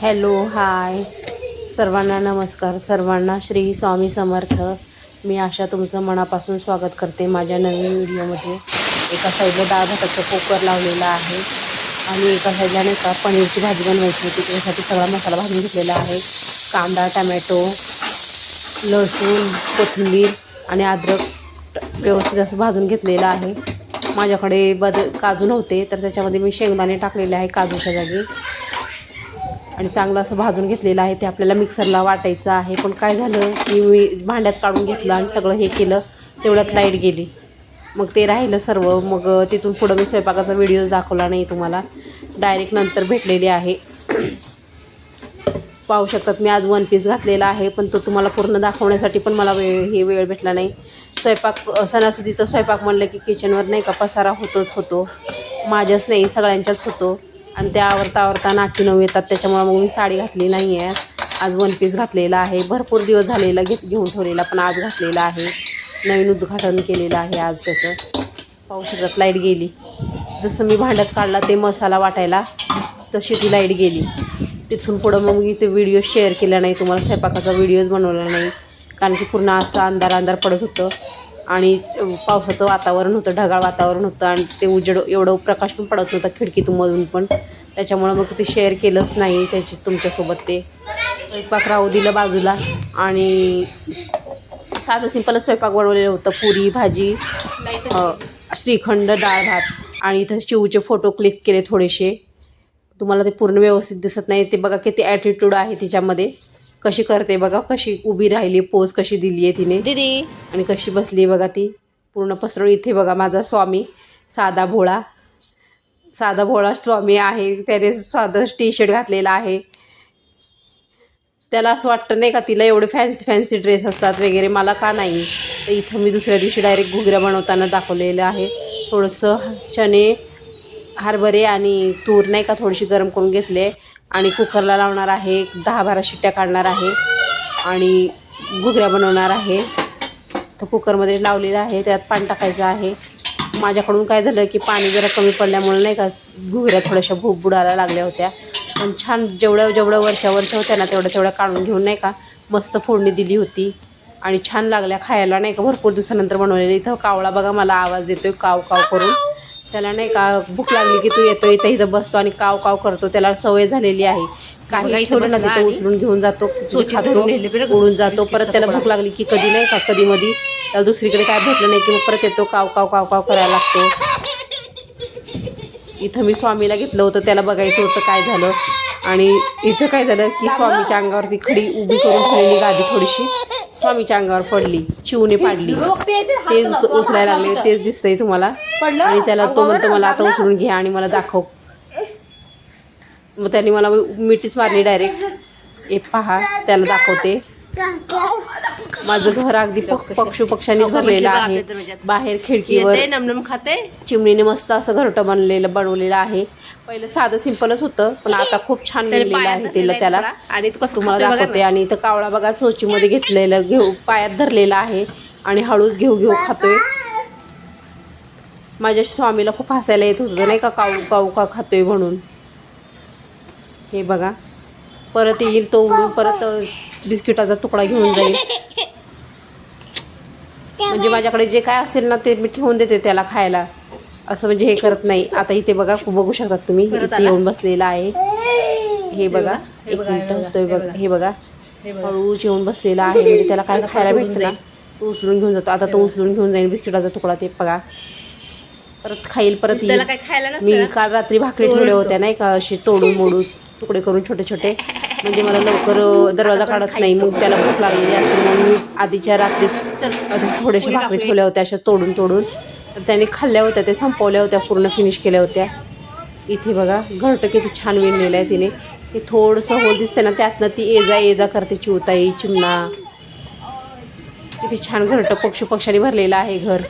Hello hi. सर्वांना नमस्कार. सर्वांना श्री स्वामी समर्थ. मी आशा तुमचं मनापासून स्वागत करते माझ्या नवीन व्हिडिओमध्ये. एका साईडला डाळ भाताचा कुकर लावलेला आहे आणि एका साईडला नाही का पनीरची भाजी बनवायची होती. त्याच्यासाठी सगळा मसाला भाजून घेतलेला आहे. कांदा टमॅटो लसूण कोथिंबीर आणि अद्रक व्यवस्थित असं भाजून घेतलेलं आहे. माझ्याकडे बद काजू नव्हते तर त्याच्यामध्ये मी शेंगदाणे टाकलेले आहे काजूच्या जागी. आणि चांगलं असं भाजून घेतलेलं आहे. ते आपल्याला मिक्सरला वाटायचं आहे. पण काय झालं? की मी भांड्यात काढून घेतलं आणि सगळं हे केलं. तेवढ्यात लाइट गेली. मग ते राहिलं सर्व. मग तिथून पुढं मी स्वयंपाकाचा व्हिडिओ दाखवला नाही तुम्हाला. डायरेक्ट नंतर भेटलेली आहे. पाहू शकतात मी आज वन पीस घातलेला आहे. पण तो तुम्हाला पूर्ण दाखवण्यासाठी पण मला वेळ हे वेळ भेटला नाही. स्वयंपाक सणासुदीचा स्वयंपाक म्हणलं की किचनवर नाही का पसारा होतोच होतो. माझ्याच नाही सगळ्यांच्याच होतो. आणि त्या आवरता आवरता नाकी नऊ येतात त्याच्यामुळं मग मी साडी घातली नाही आहे आज वन पीस घातलेला आहे. भरपूर दिवस झालेला घेत घेऊन ठेवलेला पण आज घातलेला आहे. नवीन उद्घाटन केलेलं आहे आज त्याचं. पाहू शकतात लाइट गेली. जसं मी भांड्यात काढला ते मसाला वाटायला तशी ती लाइट गेली. तिथून पुढं मग मी ते व्हिडिओ शेअर केला नाही तुम्हाला स्वयंपाकाचा व्हिडिओज बनवला नाही. कारण की पूर्ण असं अंधार अंधार पडत होतं. आणि पावसाचं वातावरण होतं ढगाळ वातावरण होतं आणि ते उजेड एवढं प्रकाश पण पडत नव्हता खिडकीतून मधून पण. त्याच्यामुळं मग ते शेअर केलंच नाही त्याची तुमच्यासोबत ते. स्वयंपाक राहू दिलं बाजूला आणि साधं सिंपलच स्वयंपाक बनवलेलं होतं पुरी भाजी श्रीखंड डाळ भात आणि इथं चिवचे फोटो क्लिक केले थोडेसे. तुम्हाला ते पूर्ण व्यवस्थित दिसत नाही. ते बघा किती ॲटिट्यूड आहे तिच्यामध्ये. कशी करते बघा कशी उभी राहिली पोज कशी दिली आहे तिने. दीदी. आणि कशी बसली आहे बघा ती. पूर्ण पसरून इथे बघा माझा स्वामी साधा भोळा. साधा भोळा स्वामी आहे. त्याने साधं टी शर्ट घातलेला आहे. त्याला असं वाटतं नाही का तिला एवढे फॅन्सी फॅन्सी ड्रेस असतात वगैरे. मला का नाही. तर इथं मी दुसऱ्या दिवशी डायरेक्ट घुगऱ्या बनवताना दाखवलेलं आहे. थोडंसं चणे हरभरे आणि तूर नाही का थोडीशी गरम करून घेतले. आणि कुकरला लावणार आहे दहा बारा शिट्ट्या काढणार आहे आणि घुगऱ्या बनवणार आहे. तर कुकरमध्ये लावलेलं आहे त्यात पाणी टाकायचं आहे. माझ्याकडून काय झालं की पाणी जरा कमी पडल्यामुळे नाही का घुगऱ्या थोड्याशा भूक बुडायला लागल्या होत्या. पण छान जेवढ्या जेवढ्या वरच्या वरच्या होत्या ना तेवढ्या तेवढ्या काढून घेऊन नाही का मस्त फोडणी दिली होती. आणि छान लागल्या खायला नाही का भरपूर दिवसानंतर बनवलेली. इथं कावळा बघा मला आवाज देतोय काव काव करून. त्याला नाही का भूक लागली की तू येतो इथं इथं बसतो आणि काव काव करतो. त्याला सवय झालेली आहे. काही ठेवलं ना तिथं उचलून घेऊन जातो? उडून जातो परत त्याला. भूक लागली की कधी नाही का कधी मधी. त्याला दुसरीकडे काय भेटलं नाही की मग परत येतो काव काव काव काव करायला लागतो. इथं मी स्वामीला घेतलं होतं त्याला बघायचं होतं काय झालं. आणि इथं काय झालं की स्वामीच्या अंगावरती खडी उभी करून ठेवलेली गादी थोडीशी. स्वामीच्या अंगावर पडली चिवने पाडली. ते उच- उचलायला लागले तेच दिसतंय तुम्हाला. आणि त्याला तो म्हणतो मला आता उचलून घ्या आणि मला दाखव. मग त्यांनी मला मिठीच मारली डायरेक्ट. हे पहा त्याला दाखवते. माझं घर अगदी पक- पक्षू पक्ष्यांनीच भरलेलं आहे. बाहेर खिडकीवर येते नमनम खाते. चिमणीने मस्त असं घरटं बनलेलं बनवलेलं आहे. पहिलं साधं सिंपलच होतं पण आता खूप छान बनलेलं आहे तिला त्याला. आणि तुम्हाला दाखवते. आणि इथं कावळा बघा चोचीमध्ये घेतलेलं घेऊ पायात धरलेला आहे. आणि हळूच घेऊ घेऊ खातोय. माझ्या स्वामीला खूप हसायला येत होतं नाही का काऊ काऊ का खातोय म्हणून. हे बघा. परत येईल तो उडून परत बिस्किटाचा तुकडा घेऊन जाईल. म्हणजे माझ्याकडे जे काय असेल ना ते मी ठेवून देते त्याला खायला. असं म्हणजे हे करत नाही. आता इथे बघा बघू शकतात तुम्ही. इथे येऊन बसलेला आहे. हे बघा एक मिनिट होतोय बघा. हे बघा. हळूच येऊन बसलेला आहे. म्हणजे त्याला काय खायला भेटतं ना तो उचलून घेऊन जातो. आता तो उचलून घेऊन जाईल बिस्किटाचा तुकडा ते बघा. परत खाईल परत येईल. मी काल रात्री भाकरी ठेवल्या होत्या नाही का? अशी तोडून मोडून. तुकडे करून छोटे छोटे. म्हणजे मला लवकर दरवाजा काढत नाही मग त्याला भूक लागलेली असेल मग मी आधीच्या रात्रीच आधी थोडेसे भाकरी ठेवल्या होत्या अशा तोडून तोडून. तर त्याने खाल्ल्या होत्या ते संपवल्या होत्या पूर्ण फिनिश केल्या होत्या. इथे बघा घरटं किती छान विणलेलं आहे तिने. हे थोडंसं होल दिसते ना त्यातनं ती एजा एजा करते चिवताई चिमणा. किती छान घरटं पक्षी पक्षाने भरलेलं आहे घर.